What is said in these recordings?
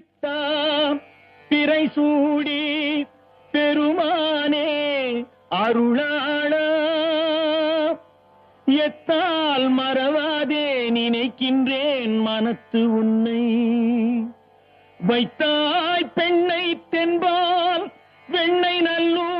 பித்தா பிறை சூடி பெருமானே அருளாள. எத்தால் மறவாதே நினைக்கின்றேன் மனத்து உன்னை. வைத்தாய் பெண்ணை தென்பால் வெண்ணை நல்லூர்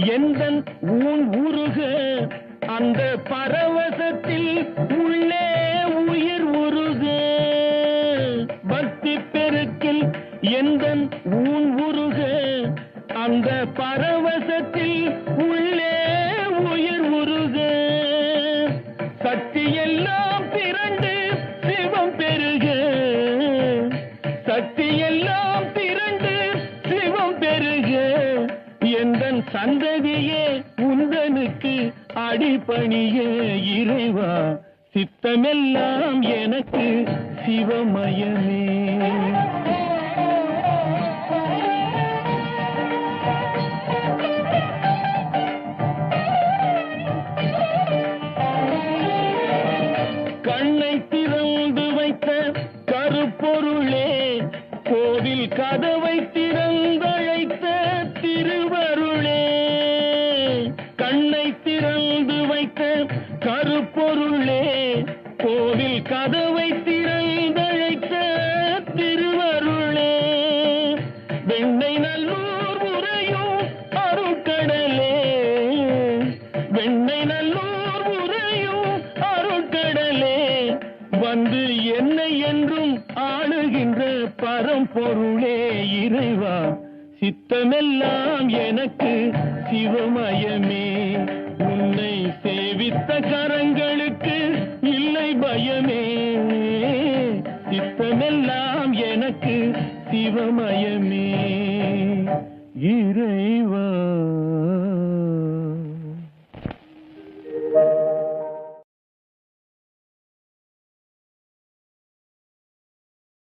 பெருக்கில் எந்தன் ஊன் உருக அந்த பரவசத்தில் உள்ளே உயிர் உருக. பக்தி பெருக்கில் எந்தன் ஊன் உருக அந்த பரவசத்தில் உள்ளே உயிர் உருக. சக்தி எல்லாம் திரண்டு சந்ததியே உந்தனுக்கு அடிபணிய இறைவா. சித்தமெல்லாம் எனக்கு சிவமயமே. கண்ணை திறந்து வைத்த கருப்பொருளே கோவில் கதவை திறந்து வந்து என்னை என்றும் ஆளுகின்ற பரம்பொருளே இறைவா. சித்தமெல்லாம் எனக்கு சிவமயமே. உன்னை சேவித்த கரங்களுக்கு இல்லை பயமே. சித்தமெல்லாம் எனக்கு சிவமயமே. இறைவா.